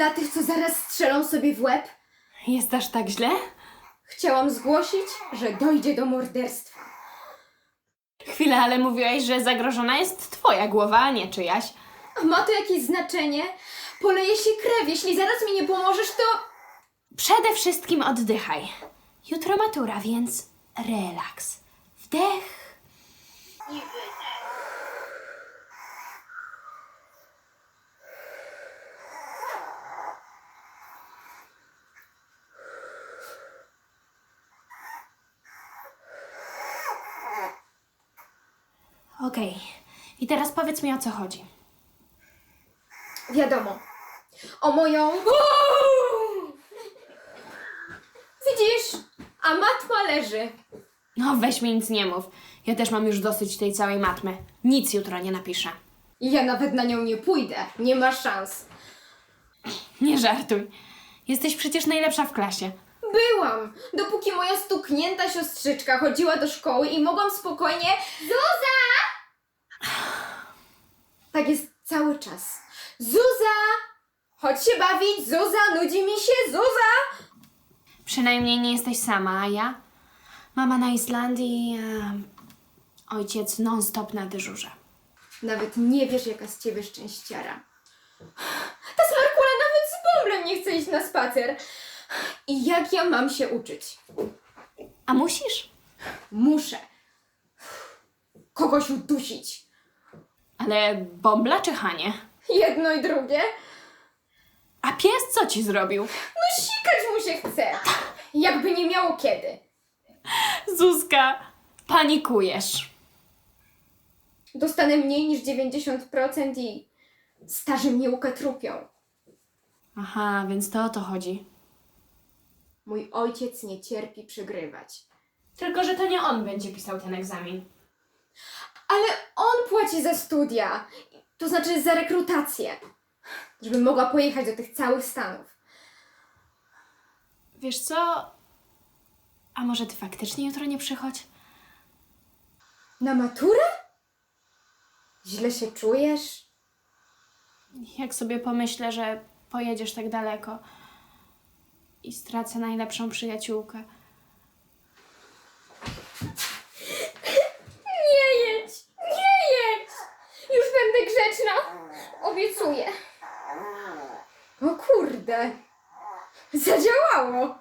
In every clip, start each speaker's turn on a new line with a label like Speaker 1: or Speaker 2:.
Speaker 1: dla tych, co zaraz strzelą sobie w łeb?
Speaker 2: Jest aż tak źle?
Speaker 1: Chciałam zgłosić, że dojdzie do morderstwa.
Speaker 2: Chwilę, ale mówiłaś, że zagrożona jest twoja głowa, a nie czyjaś.
Speaker 1: A ma to jakieś znaczenie? Poleje się krew. Jeśli zaraz mi nie pomożesz, to...
Speaker 2: Przede wszystkim oddychaj. Jutro matura, więc relaks. Wdech. Okej. I teraz powiedz mi o co chodzi.
Speaker 1: Wiadomo. O moją... Widzisz? A matma leży.
Speaker 2: No weź mi nic nie mów. Ja też mam już dosyć tej całej matmy. Nic jutro nie napiszę.
Speaker 1: I ja nawet na nią nie pójdę. Nie ma szans.
Speaker 2: Nie żartuj. Jesteś przecież najlepsza w klasie.
Speaker 1: Byłam, dopóki moja stuknięta siostrzyczka chodziła do szkoły i mogłam spokojnie... Zuza! Tak jest cały czas. Zuza! Chodź się bawić, Zuza! Nudzi mi się, Zuza!
Speaker 2: Przynajmniej nie jesteś sama, a ja? Mama na Islandii, a ojciec non-stop na dyżurze.
Speaker 1: Nawet nie wiesz, jaka z ciebie szczęściara. Ta smarkula nawet z bąblem nie chce iść na spacer. I jak ja mam się uczyć?
Speaker 2: A musisz?
Speaker 1: Muszę. Kogoś udusić.
Speaker 2: Ale bąbla czy Hanie?
Speaker 1: Jedno i drugie.
Speaker 2: A pies co ci zrobił?
Speaker 1: No sikać mu się chce. Jakby nie miało kiedy.
Speaker 2: Zuzka, panikujesz.
Speaker 1: Dostanę mniej niż 90% i starzy mnie ukatrupią.
Speaker 2: Aha, więc to o to chodzi.
Speaker 1: Mój ojciec nie cierpi przegrywać.
Speaker 2: Tylko, że to nie on będzie pisał ten egzamin.
Speaker 1: Ale on płaci za studia. To znaczy za rekrutację. Żebym mogła pojechać do tych całych Stanów.
Speaker 2: Wiesz co? A może ty faktycznie jutro nie przychodź?
Speaker 1: Na maturę? Źle się czujesz?
Speaker 2: Jak sobie pomyślę, że pojedziesz tak daleko i stracę najlepszą przyjaciółkę.
Speaker 1: Nie jedź! Nie jedź! Już będę grzeczna. Obiecuję. O kurde. Zadziałało.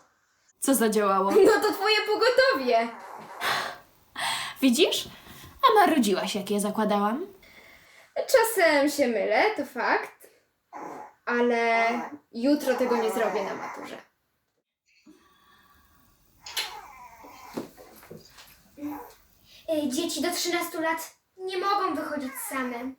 Speaker 2: Co zadziałało?
Speaker 1: No to twoje pogotowie.
Speaker 2: Widzisz? A marudziłaś, jak je zakładałam.
Speaker 1: Czasem się mylę, to fakt. Ale jutro tego nie zrobię na maturze.
Speaker 3: Dzieci do 13 lat nie mogą wychodzić same.